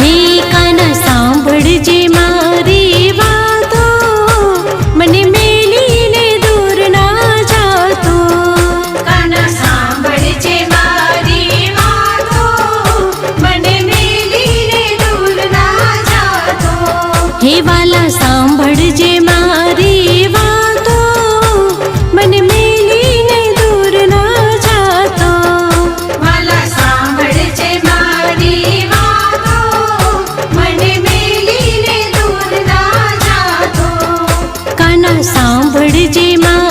હે કાના સાંભળજે મારી વાતો મને મેલીને દૂર ના જાતો કાના સાંભળજે મારી વાતો મને મેલીને દૂર ના જાતો હે વા जी माँ।